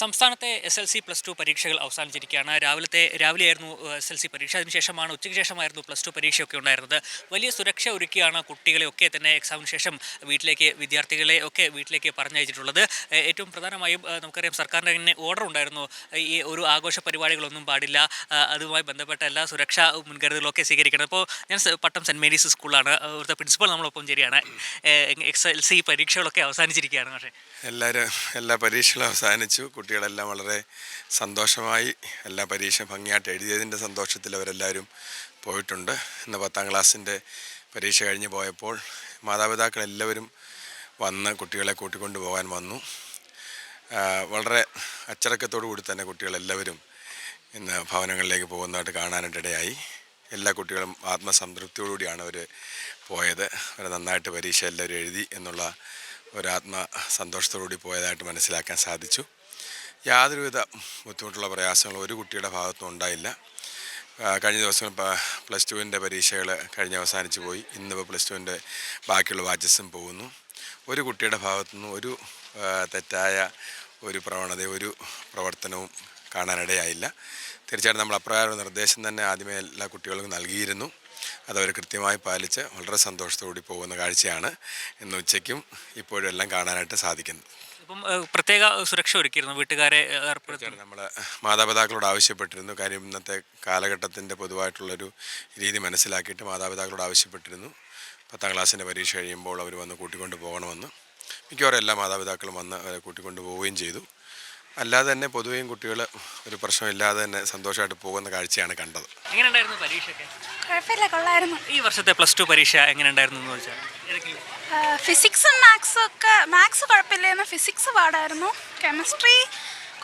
സംസ്ഥാനത്തെ S L C plus two പരീക്ഷകൾ അവസാനിച്ചിരിക്കുകയാണ്. രാവിലത്തെ രാവിലെയായിരുന്നു എസ് എൽ സി പരീക്ഷ. അതിനുശേഷമാണ് ഉച്ചയ്ക്ക് ശേഷമായിരുന്നു പ്ലസ് ടു പരീക്ഷയൊക്കെ ഉണ്ടായിരുന്നത്. വലിയ സുരക്ഷ ഒരുക്കിയാണ് കുട്ടികളെ ഒക്കെ തന്നെ എക്സാമിന് ശേഷം വീട്ടിലേക്ക് വിദ്യാർത്ഥികളെ ഒക്കെ വീട്ടിലേക്ക് പറഞ്ഞയച്ചിട്ടുള്ളത്. ഏറ്റവും പ്രധാനമായും നമുക്കറിയാം സർക്കാരിന്റെ തന്നെ ഓർഡർ ഉണ്ടായിരുന്നു. ഈ ഒരു ആഘോഷ പരിപാടികളൊന്നും പാടില്ല. അതുമായി ബന്ധപ്പെട്ട എല്ലാ സുരക്ഷാ മുൻകരുതലൊക്കെ സ്വീകരിക്കണം. അപ്പോൾ ഞാൻ പട്ടം സെന്റ് മേരീസ് സ്കൂളാണ് അവിടുത്തെ പ്രിൻസിപ്പൾ നമ്മളൊപ്പം ശരിയാണ് എക്സ് എൽ സി പരീക്ഷകളൊക്കെ അവസാനിച്ചിരിക്കുകയാണ്. പക്ഷേ എല്ലാവരും എല്ലാ പരീക്ഷകളും അവസാനിച്ചു. കുട്ടികളെല്ലാം വളരെ സന്തോഷമായി എല്ലാ പരീക്ഷ ഭംഗിയായിട്ട് എഴുതിയതിന്റെ സന്തോഷത്തിൽ അവരെല്ലാവരും പോയിട്ടുണ്ട്. ഇന്ന് പത്താം ക്ലാസ്സിന്റെ പരീക്ഷ കഴിഞ്ഞ് പോയപ്പോൾ മാതാപിതാക്കൾ എല്ലാവരും വന്ന് കുട്ടികളെ കൂട്ടിക്കൊണ്ട് പോകാൻ വന്നു. വളരെ അച്ചടക്കത്തോടു കൂടി തന്നെ കുട്ടികളെല്ലാവരും ഇന്ന് ഭവനങ്ങളിലേക്ക് പോകുന്നതായിട്ട് കാണാനായിട്ടിടയായി എല്ലാ കുട്ടികളും ആത്മസംതൃപ്തിയോടുകൂടിയാണ് അവർ പോയത്. അവർ നന്നായിട്ട് പരീക്ഷ എല്ലാവരും എഴുതി എന്നുള്ള ഒരു ആത്മ സന്തോഷത്തോടുകൂടി പോയതായിട്ട് മനസ്സിലാക്കാൻ സാധിച്ചു. യാതൊരുവിധ ബുദ്ധിമുട്ടുള്ള പ്രയാസങ്ങളും ഒരു കുട്ടിയുടെ ഭാഗത്തും ഉണ്ടായില്ല. കഴിഞ്ഞ ദിവസം പ്ലസ് ടുവിന്റെ പരീക്ഷകൾ കഴിഞ്ഞ് അവസാനിച്ച് പോയി. ഇന്നിപ്പോൾ പ്ലസ് ടുവിന്റെ ബാക്കിയുള്ള ബാച്ചസും പോകുന്നു. ഒരു കുട്ടിയുടെ ഭാഗത്തുനിന്നും ഒരു തെറ്റായ ഒരു പ്രവണത ഒരു പ്രവർത്തനവും കാണാനിടയായില്ല. തീർച്ചയായിട്ടും നമ്മൾ അപ്രകാരം നിർദ്ദേശം തന്നെ ആദ്യമേ എല്ലാ കുട്ടികൾക്കും നൽകിയിരുന്നു. അതവർ കൃത്യമായി പാലിച്ച് വളരെ സന്തോഷത്തോടി പോകുന്ന കാഴ്ചയാണ് ഇന്ന് ഉച്ചയ്ക്കും ഇപ്പോഴും എല്ലാം കാണാനായിട്ട് സാധിക്കുന്നത്. അപ്പം പ്രത്യേക സുരക്ഷ ഒരുക്കിയിരുന്നു വീട്ടുകാരെ ഏർപ്പെടുത്തിയാണ് ഏർപ്പെടുത്തി. നമ്മൾ മാതാപിതാക്കളോട് ആവശ്യപ്പെട്ടിരുന്നു. കാര്യം ഇന്നത്തെ കാലഘട്ടത്തിന്റെ പൊതുവായിട്ടുള്ളൊരു രീതി മനസ്സിലാക്കിയിട്ട് മാതാപിതാക്കളോട് ആവശ്യപ്പെട്ടിരുന്നു. പത്താം ക്ലാസ്സിന്റെ പരീക്ഷ കഴിയുമ്പോൾ അവർ വന്ന് കൂട്ടിക്കൊണ്ട് പോകണമെന്ന്. മിക്കവാറും എല്ലാ മാതാപിതാക്കളും വന്ന് അവരെ കൂട്ടിക്കൊണ്ട് പോവുകയും ചെയ്തു. അല്ലാതെ തന്നെ പൊതുവെയും കുട്ടികൾ ഒരു പ്രശ്നമില്ലാതെ തന്നെ സന്തോഷമായിട്ട് പോകുന്ന കാഴ്ചയാണ് കണ്ടത്. എങ്ങനെയുണ്ടായിരുന്നു പരീക്ഷയൊക്കെ? കുഴപ്പമില്ല കൊള്ളായിരുന്നു. ഈ വർഷത്തെ പ്ലസ് ടു പരീക്ഷ എങ്ങനെ ഉണ്ടായിരുന്നു എന്ന് ചോദിച്ചാൽ? ഫിസിക്സും മാത്സും ഒക്കെ മാത്സ് കുഴപ്പമില്ലായിരുന്നു ഫിസിക്സ് പാടായിരുന്നു. കെമിസ്ട്രി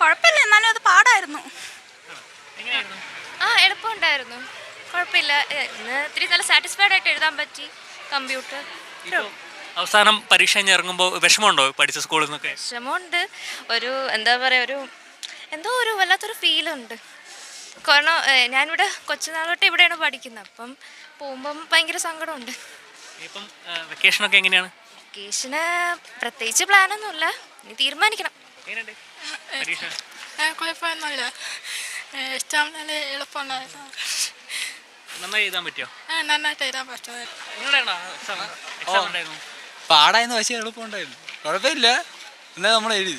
കുഴപ്പമില്ല എന്നാലും അത് പാടായിരുന്നു. ആ എളുപ്പമുണ്ടായിരുന്നു. കുഴപ്പമില്ല. ഇന്ന് ഇത്തിരി നല്ല സാറ്റിസ്ഫൈഡ് ആയിട്ട് എഴുതാൻ പറ്റി കമ്പ്യൂട്ടർ അവസാനം പരീക്ഷ ഇറങ്ങുമ്പോൾ വിഷമമുണ്ടോ പഠിച്ച സ്കൂളിൽ നിന്നൊക്കെ? വിഷമമുണ്ട്. ഒരു എന്താ പറയുക ഒരു എന്തോ ഒരു വല്ലാത്തൊരു ഫീലുണ്ട് കാരണം ഞാനിവിടെ കൊച്ചുനാൾ തൊട്ട് ഇവിടെയാണ് പഠിക്കുന്നത്. അപ്പം പോകുമ്പം ഭയങ്കര സങ്കടമുണ്ട്. ഇപ്പം വെക്കേഷനൊക്കെ എങ്ങനെയാണ്? വെക്കേഷന് പ്രത്യേകിച്ച് പ്ലാനൊന്നുമില്ല. ഇനി തീരുമാനിക്കണം. കുഴപ്പമൊന്നുമില്ല. എക്സാം നല്ല എളുപ്പമുണ്ടായിരുന്നു നന്നായി എഴുതാൻ പറ്റിയോ? നന്നായിട്ട് എഴുതാൻ പാടായിരുന്നു പക്ഷേ എളുപ്പമുണ്ടായിരുന്നു. കുഴപ്പമില്ല. എന്നാ നമ്മൾ എഴുതി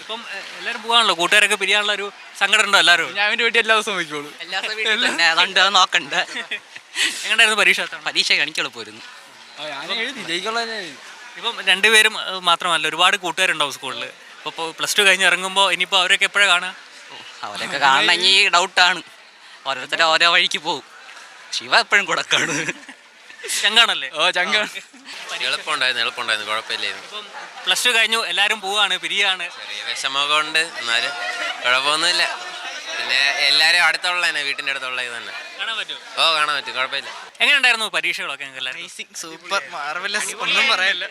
ഇപ്പം എല്ലാരും എല്ലാവരും പോകാണല്ലോ. കൂട്ടുകാരൊക്കെ പിരിയാനുള്ള ഒരു സങ്കടം ഉണ്ടോ എല്ലാവരും ഞാൻ അവന്റെ വീട്ടിൽ എല്ലാ ദിവസവും വയ്ക്കുള്ളൂ എല്ലാ അതുകൊണ്ട് അത് നോക്കണ്ട. എങ്ങനെയായിരുന്നു പരീക്ഷ? പരീക്ഷ കണിക്കെളുപ്പമായിരുന്നു ഞാൻ എഴുതി. ജയിക്കുള്ള ഇപ്പം രണ്ടുപേരും മാത്രമല്ല ഒരുപാട് കൂട്ടുകാരുണ്ടാവും സ്കൂളിൽ ഇപ്പൊ പ്ലസ് ടു കഴിഞ്ഞ് ഇറങ്ങുമ്പോൾ ഇനിയിപ്പോൾ അവരൊക്കെ എപ്പോഴാണ് കാണുക? അവരൊക്കെ കാണണമെങ്കിൽ ഡൗട്ടാണ്. ഓരോരുത്തരും ഓരോ വഴിക്ക് പോകും. ശിവ എപ്പോഴും കൂടെ കാണും. ചങ്കാണല്ലേ? ഓ ചങ്ക. എളുപ്പമുണ്ടായിരുന്നു എളുപ്പമുണ്ടായിരുന്നു. കുഴപ്പമില്ലായിരുന്നു. ഇപ്പം പ്ലസ് ടു കഴിഞ്ഞു എല്ലാവരും പോവാണ് പിരിയാണ് ചെറിയ വിഷമമൊക്കെ ഉണ്ട് എന്നാലും കുഴപ്പമൊന്നുമില്ല. പിന്നെ എല്ലാവരും അടുത്തുള്ളതന്നെ വീട്ടിന്റെ അടുത്തുള്ളത് തന്നെ. കാണാൻ പറ്റുമോ? ഓ കാണാൻ പറ്റും കുഴപ്പമില്ല. എങ്ങനെയുണ്ടായിരുന്നു പരീക്ഷകളൊക്കെ നിങ്ങൾക്ക് എല്ലാവർക്കും? സൂപ്പർ മാർവലസ് ഒന്നും പറയാനില്ല.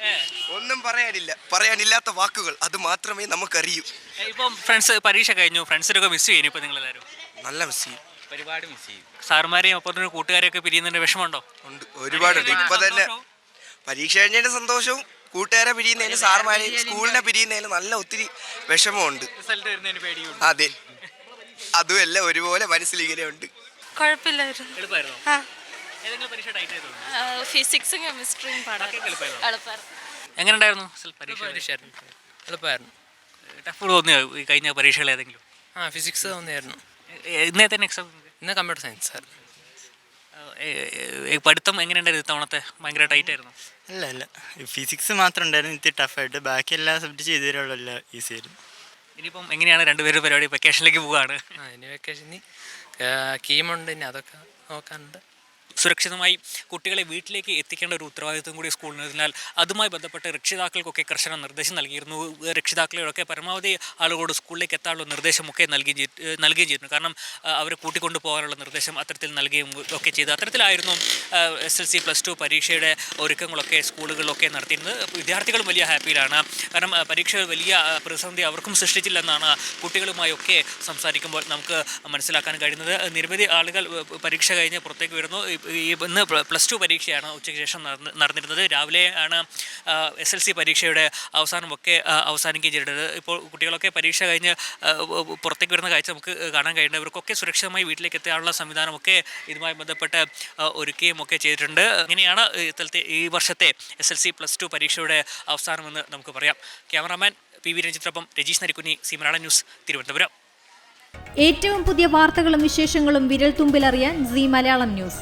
ഒന്നും പറയാനില്ല. പറയാനില്ലാത്ത വാക്കുകൾ അത് മാത്രമേ നമുക്കറിയൂ. ഏ, ഇപ്പം ഫ്രണ്ട്സ് പരീക്ഷ കഴിഞ്ഞു ഫ്രണ്ട്സിനൊക്കെ മിസ് ചെയ്യുന്നു ഇപ്പം നിങ്ങളെല്ലാവരും. നല്ല മിസ് ചെയ്യും. ഒരുപാട് മിസ് ചെയ്യും. സാറുമാരെയും ഒപ്പം തന്നെ കൂട്ടുകാരെയൊക്കെ പിരിയുന്നതിന്റെ വിഷമമുണ്ടോ? ഉണ്ട് ഒരുപാടുണ്ട്. ഇപ്പൊ തന്നെ പരീക്ഷ കഴിഞ്ഞതിന്റെ സന്തോഷവും കൂട്ടുകാരെ പിരിയുന്നതിന് സാർമാരെ സ്കൂളിനെ പിരിയുന്നതിന് നല്ല ഒത്തിരി വിഷമമുണ്ട്. റിസൾട്ട് വരുന്നതിന് പേടിയുണ്ട്. അതെ. അതുമല്ല ഒരുപോലെ മനസ്സിൽ ഇങ്ങനെ ഉണ്ട് കുഴപ്പമില്ലായിരുന്നു ഫിസിക്സും കെമിസ്ട്രിയും എങ്ങനെയുണ്ടായിരുന്നു? റിസൾട്ട് പരീക്ഷ എളുപ്പമായിരുന്നു. ടഫ് തോന്നിയോ ഈ കഴിഞ്ഞ പരീക്ഷകൾ ഏതെങ്കിലും? ആ ഫിസിക്സ് തോന്നിയായിരുന്നു. ഇന്നേ തന്നെ എക്സാം ഇന്ന് കമ്പ്യൂട്ടർ സയൻസ് ആയിരുന്നു പഠിത്തം എങ്ങനെയുണ്ടായിരുന്നു ഇത്തവണത്തെ? ഭയങ്കര ടൈറ്റ് ആയിരുന്നു അല്ല അല്ല ഫിസിക്സ് മാത്രം ഉണ്ടായിരുന്നു ഇത്തിരി ടഫായിട്ട് ബാക്കി എല്ലാ സബ്ജക്റ്റ് ചെയ്തു തരാനുള്ള എല്ലാം ഈസി ആയിരുന്നു. ഇനിയിപ്പം എങ്ങനെയാണ് രണ്ടുപേരും പരിപാടി? വെക്കേഷനിലേക്ക് പോവുകയാണ് ആ ഇനി വെക്കേഷന് കീമുണ്ട് ഇനി അതൊക്കെ നോക്കാനുണ്ട്. സുരക്ഷിതമായി കുട്ടികളെ വീട്ടിലേക്ക് എത്തിക്കേണ്ട ഒരു ഉത്തരവാദിത്വം കൂടി സ്കൂളിനതിനാൽ അതുമായി ബന്ധപ്പെട്ട് രക്ഷിതാക്കൾക്കൊക്കെ കർശന നിർദ്ദേശം നൽകിയിരുന്നു. രക്ഷിതാക്കളെയൊക്കെ പരമാവധി ആളുകളോട് സ്കൂളിലേക്ക് എത്താനുള്ള നിർദ്ദേശമൊക്കെ നൽകി നൽകുകയും ചെയ്തിരുന്നു. കാരണം അവരെ കൂട്ടിക്കൊണ്ടു പോകാനുള്ള നിർദ്ദേശം അത്തരത്തിൽ നൽകുകയും ഒക്കെ ചെയ്തു. അത്തരത്തിലായിരുന്നു S L C plus two പരീക്ഷയുടെ ഒരുക്കങ്ങളൊക്കെ സ്കൂളുകളിലൊക്കെ നടത്തിയിരുന്നത്. വിദ്യാർത്ഥികളും വലിയ ഹാപ്പിയിലാണ്. കാരണം പരീക്ഷ വലിയ പ്രതിസന്ധി അവർക്കും സൃഷ്ടിച്ചില്ലെന്നാണ് കുട്ടികളുമായൊക്കെ സംസാരിക്കുമ്പോൾ നമുക്ക് മനസ്സിലാക്കാൻ കഴിയുന്നത്. നിരവധി ആളുകൾ പരീക്ഷ കഴിഞ്ഞ് പുറത്തേക്ക് വരുന്നു. ഈ ഇന്ന് പ്ലസ് ടു പരീക്ഷയാണ് ഉച്ചയ്ക്ക് ശേഷം നടന്ന് നടന്നിരുന്നത്. രാവിലെ ആണ് എസ് എൽ സി പരീക്ഷയുടെ അവസാനമൊക്കെ അവസാനിക്കുകയും ചെയ്തിട്ടുണ്ട് ഇപ്പോൾ കുട്ടികളൊക്കെ പരീക്ഷ കഴിഞ്ഞ് പുറത്തേക്ക് വരുന്ന കാഴ്ച നമുക്ക് കാണാൻ കഴിയുന്നുണ്ട്. ഇവർക്കൊക്കെ സുരക്ഷിതമായി വീട്ടിലേക്ക് എത്താനുള്ള സംവിധാനമൊക്കെ ഇതുമായി ബന്ധപ്പെട്ട് ഒരുക്കുകയും ഒക്കെ ചെയ്തിട്ടുണ്ട്. ഇങ്ങനെയാണ് ഇത്തരത്തെ ഈ വർഷത്തെ S L C plus two പരീക്ഷയുടെ അവസാനമെന്ന് നമുക്ക് പറയാം. ക്യാമറാമാൻ പി വി രഞ്ജിത്തിനൊപ്പം രജീഷ് നരിക്കുനി സി ന്യൂസ് തിരുവനന്തപുരം. ഏറ്റവും പുതിയ വാർത്തകളും വിശേഷങ്ങളും വിരൽ തുമ്പിലറിയാൻ സി മലയാളം ന്യൂസ്.